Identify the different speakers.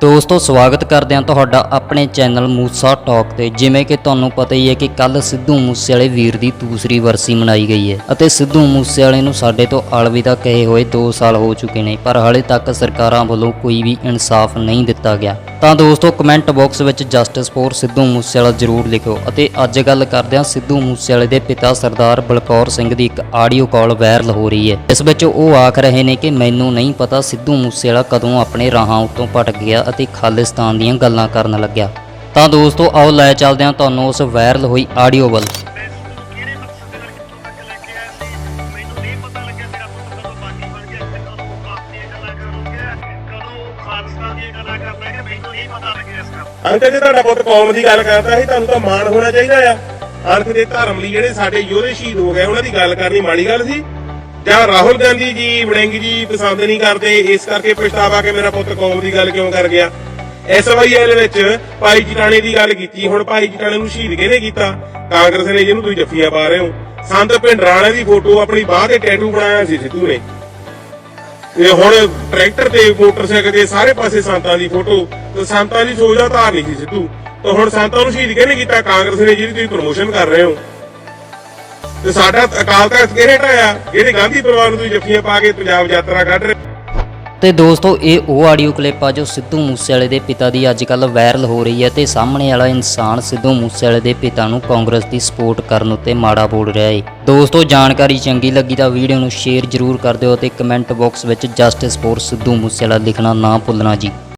Speaker 1: ਦੋਸਤੋ, ਸਵਾਗਤ ਕਰਦੇ ਹਾਂ ਤੁਹਾਡਾ ਆਪਣੇ ਚੈਨਲ ਮੂਸਾ ਟਾਕ ਤੇ। ਜਿਵੇਂ ਕਿ ਤੁਹਾਨੂੰ ਪਤਾ ਹੀ ਹੈ ਕਿ ਕੱਲ ਸਿੱਧੂ ਮੂਸੇਵਾਲੇ ਵੀਰ ਦੀ ਦੂਸਰੀ ਵਰਸੀ ਮਨਾਈ ਗਈ ਹੈ। ਅਤੇ ਸਿੱਧੂ ਮੂਸੇਵਾਲੇ ਨੂੰ ਸਾਡੇ ਤੋਂ ਅਲਵਿਦਾ ਕਹੇ ਹੋਏ 2 ਸਾਲ ਹੋ ਚੁੱਕੇ ਨੇ, ਪਰ ਹਾਲੇ ਤੱਕ ਸਰਕਾਰਾਂ ਵੱਲੋਂ ਕੋਈ ਵੀ ਇਨਸਾਫ ਨਹੀਂ ਦਿੱਤਾ ਗਿਆ। ਤਾਂ ਦੋਸਤੋ, ਕਮੈਂਟ ਬਾਕਸ ਵਿੱਚ ਜਸਟਿਸ ਫੋਰ ਸਿੱਧੂ ਮੂਸੇਵਾਲਾ ਜ਼ਰੂਰ ਲਿਖੋ ਅਤੇ ਅੱਜ ਗੱਲ ਕਰਦੇ ਹਾਂ ਸਿੱਧੂ ਮੂਸੇਵਾਲੇ ਦੇ ਪਿਤਾ ਸਰਦਾਰ ਬਲਕੌਰ ਸਿੰਘ ਦੀ ਇੱਕ ਆਡੀਓ ਕਾਲ ਵਾਇਰਲ ਹੋ ਰਹੀ ਹੈ। ਇਸ ਵਿੱਚ ਉਹ ਆਖ ਰਹੇ ਨੇ ਕਿ ਮੈਨੂੰ ਨਹੀਂ ਪਤਾ ਸਿੱਧੂ ਮੂਸੇਵਾਲਾ ਕਦੋਂ ਆਪਣੇ ਰਾਹਾਂ ਉੱਤੋਂ ਭਟਕ ਗਿਆ ਅਤੇ ਖਾਲਿਸਤਾਨ ਦੀਆਂ ਗੱਲਾਂ ਕਰਨ ਲੱਗਿਆ। ਤਾਂ ਦੋਸਤੋ, ਆਓ ਲੈ ਚੱਲਦੇ ਹਾਂ ਤੁਹਾਨੂੰ ਉਸ ਵਾਇਰਲ ਹੋਈ ਆਡੀਓ ਵੱਲ।
Speaker 2: ਅੰਕਲ ਜੀ, ਤੁਹਾਡਾ ਪੁੱਤ ਕੌਮ ਦੀ ਗੱਲ ਕਰਦਾ ਸੀ, ਤੁਹਾਨੂੰ ਤਾਂ ਮਾਣ ਹੋਣਾ ਚਾਹੀਦਾ ਆ। ਅਣਖ ਦੇ ਧਰਮ ਲਈ ਜਿਹੜੇ ਸਾਡੇ ਯੋਧੇ ਸ਼ਹੀਦ ਹੋ ਗਏ, ਉਹਨਾਂ ਦੀ ਗੱਲ ਕਰਨੀ ਮਾੜੀ ਗੱਲ ਸੀ। ਜਾਂ ਰਾਹੁਲ ਗਾਂਧੀ ਜੀ ਵੜਿੰਗ ਜੀ, ਪਸੰਦ ਨਹੀਂ ਕਰਦੇ, ਇਸ ਕਰਕੇ ਪਛਤਾਵਾ ਕਿ ਮੇਰਾ ਪੁੱਤ ਕੌਮ ਦੀ ਗੱਲ ਕਿਉਂ ਕਰ ਗਿਆ। ਐਸਵਾਈਐਲ ਵਿੱਚ ਭਾਈ ਜਟਾਣੇ ਦੀ ਗੱਲ ਕੀਤੀ, ਹੁਣ ਭਾਈ ਜਟਾਣੇ ਨੂੰ ਸ਼ਹੀਦ ਕਿਹਨੇ ਕੀਤਾ? ਕਾਂਗਰਸ ਨੇ ਜਿਹਨੂੰ ਤੁਸੀਂ ਜੱਫੀਆਂ ਪਾ ਰਹੇ ਹੋ। ਸੰਤ ਭਿੰਡਰਾਣੇ ਦੀ ਫੋਟੋ ਆਪਣੀ ਬਾਹ ਤੇ ਟੈਟੂ ਬਣਾਇਆ ਸੀ ਸਿੱਧੂ ਨੇ। ਤੇ ਹੁਣ ਟਰੈਕਟਰ ਤੇ ਮੋਟਰਸਾਈਕਲ ਤੇ ਸਾਰੇ ਪਾਸੇ ਸੰਤਾਂ ਦੀ ਫੋਟੋ, ਤੇ ਸੰਤਾਂ ਦੀ ਸੋਚ ਦਾ ਧਾਰ ਨਹੀਂ ਸੀ ਸਿੱਧੂ। ਤੇ ਹੁਣ ਸੰਤਾਂ ਨੂੰ ਸ਼ਹੀਦ ਕਿਹਨੇ ਕੀਤਾ? ਕਾਂਗਰਸ ਨੇ ਜਿਹਦੀ ਤੁਸੀਂ ਪ੍ਰਮੋਸ਼ਨ ਕਰ ਰਹੇ ਹੋ। ਤੇ ਸਾਡਾ ਅਕਾਲ ਤਖਤ ਕਿਹਨੇ ਢਾਇਆ ਜਿਹੜੇ ਗਾਂਧੀ ਪਰਿਵਾਰ ਨੂੰ ਜੱਫੀਆਂ ਪਾ ਕੇ ਪੰਜਾਬ ਯਾਤਰਾ ਕੱਢ ਰਹੇ
Speaker 1: ਤੇ ਦੋਸਤੋ, ਇਹ ਉਹ ਆਡੀਓ ਕਲਿੱਪ ਆ ਜੋ ਸਿੱਧੂ ਮੂਸੇਵਾਲੇ ਦੇ ਪਿਤਾ ਦੀ ਅੱਜ ਕੱਲ ਵਾਇਰਲ ਹੋ ਰਹੀ ਹੈ ਤੇ ਸਾਹਮਣੇ ਵਾਲਾ ਇਨਸਾਨ ਸਿੱਧੂ ਮੂਸੇਵਾਲੇ ਦੇ ਪਿਤਾ ਨੂੰ ਕਾਂਗਰਸ ਦੀ ਸਪੋਰਟ ਕਰਨ ਉੱਤੇ ਮਾੜਾ ਬੋਲ ਰਿਹਾ ਹੈ ਦੋਸਤੋ, ਜਾਣਕਾਰੀ ਚੰਗੀ ਲੱਗੀ ਤਾਂ ਵੀਡੀਓ ਨੂੰ ਸ਼ੇਅਰ ਜ਼ਰੂਰ ਕਰ ਦਿਓ ਤੇ ਕਮੈਂਟ ਬਾਕਸ ਵਿੱਚ ਜਸਟਿਸ ਫੋਰ ਸਿੱਧੂ ਮੂਸੇਵਾਲਾ ਲਿਖਣਾ ਨਾ ਭੁੱਲਣਾ ਜੀ।